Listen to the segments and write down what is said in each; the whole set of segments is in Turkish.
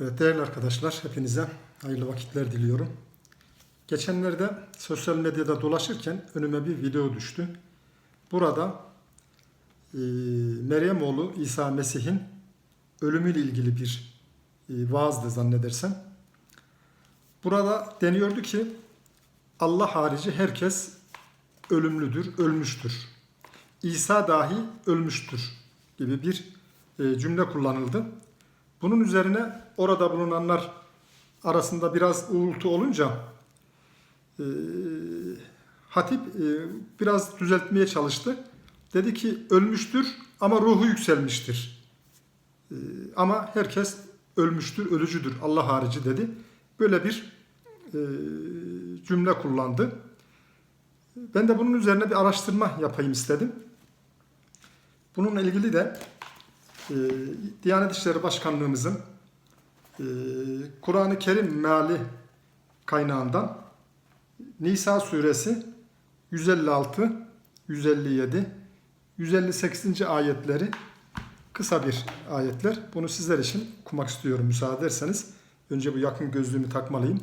Evet değerli arkadaşlar hepinize hayırlı vakitler diliyorum. Geçenlerde sosyal medyada dolaşırken önüme bir video düştü. Burada e, Meryem oğlu İsa Mesih'in ölümüyle ilgili bir e, vaazdı zannedersem. Burada deniyordu ki Allah harici herkes ölümlüdür, ölmüştür. İsa dahi ölmüştür gibi bir e, cümle kullanıldı. Bunun üzerine orada bulunanlar arasında biraz uğultu olunca e, hatip e, biraz düzeltmeye çalıştı. Dedi ki ölmüştür ama ruhu yükselmiştir. E, ama herkes ölmüştür, ölücüdür Allah harici dedi. Böyle bir e, cümle kullandı. Ben de bunun üzerine bir araştırma yapayım istedim. Bununla ilgili de e, Diyanet İşleri Başkanlığımızın e, Kur'an-ı Kerim meali kaynağından Nisa suresi 156, 157, 158. ayetleri kısa bir ayetler. Bunu sizler için okumak istiyorum müsaade ederseniz. Önce bu yakın gözlüğümü takmalıyım.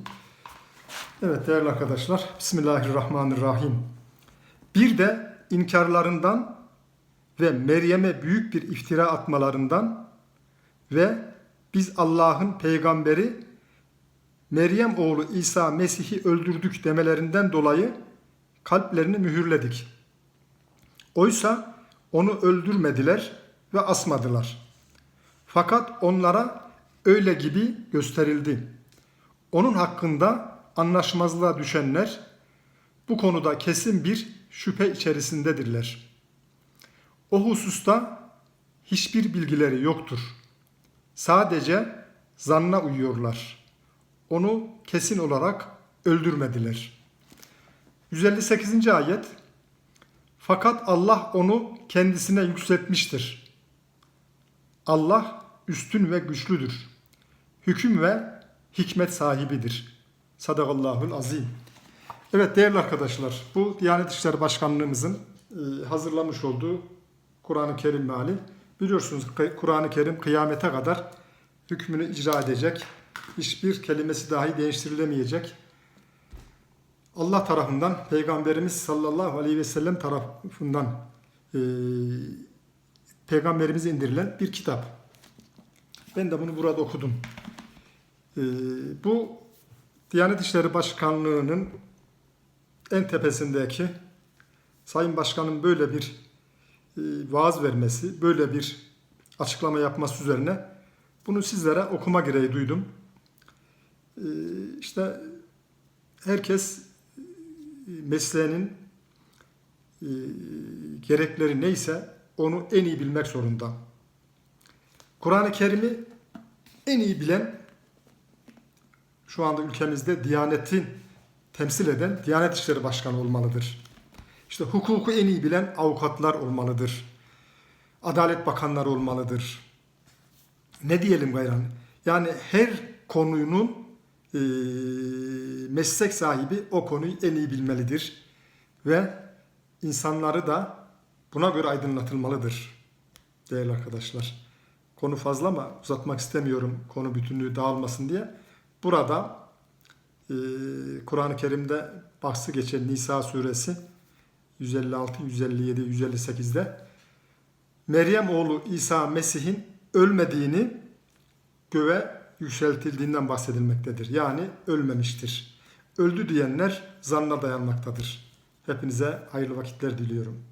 Evet değerli arkadaşlar. Bismillahirrahmanirrahim. Bir de inkarlarından ve Meryem'e büyük bir iftira atmalarından ve biz Allah'ın peygamberi Meryem oğlu İsa Mesih'i öldürdük demelerinden dolayı kalplerini mühürledik. Oysa onu öldürmediler ve asmadılar. Fakat onlara öyle gibi gösterildi. Onun hakkında anlaşmazlığa düşenler bu konuda kesin bir şüphe içerisindedirler. O hususta hiçbir bilgileri yoktur. Sadece zanna uyuyorlar. Onu kesin olarak öldürmediler. 158. ayet Fakat Allah onu kendisine yükseltmiştir. Allah üstün ve güçlüdür. Hüküm ve hikmet sahibidir. Sadakallahul azim. Evet değerli arkadaşlar bu Diyanet İşleri Başkanlığımızın e, hazırlamış olduğu Kur'an-ı Kerim meali. Biliyorsunuz Kur'an-ı Kerim kıyamete kadar hükmünü icra edecek. Hiçbir kelimesi dahi değiştirilemeyecek. Allah tarafından, Peygamberimiz sallallahu aleyhi ve sellem tarafından e, Peygamberimize indirilen bir kitap. Ben de bunu burada okudum. E, bu Diyanet İşleri Başkanlığı'nın en tepesindeki Sayın Başkan'ın böyle bir vaaz vermesi, böyle bir açıklama yapması üzerine bunu sizlere okuma gereği duydum. E, işte herkes e, mesleğinin gerekleri neyse onu en iyi bilmek zorunda. Kur'an-ı Kerim'i en iyi bilen şu anda ülkemizde Diyanet'in temsil eden Diyanet İşleri Başkanı olmalıdır. İşte hukuku en iyi bilen avukatlar olmalıdır. Adalet bakanları olmalıdır. Ne diyelim gayran? Yani her konunun e, meslek sahibi o konuyu en iyi bilmelidir. Ve insanları da buna göre aydınlatılmalıdır değerli arkadaşlar. Konu fazla ama uzatmak istemiyorum konu bütünlüğü dağılmasın diye. Burada e, Kur'an-ı Kerim'de bahsi geçen Nisa suresi 156, 157, 158'de Meryem oğlu İsa Mesih'in ölmediğini göğe yükseltildiğinden bahsedilmektedir. Yani ölmemiştir. Öldü diyenler zanna dayanmaktadır. Hepinize hayırlı vakitler diliyorum.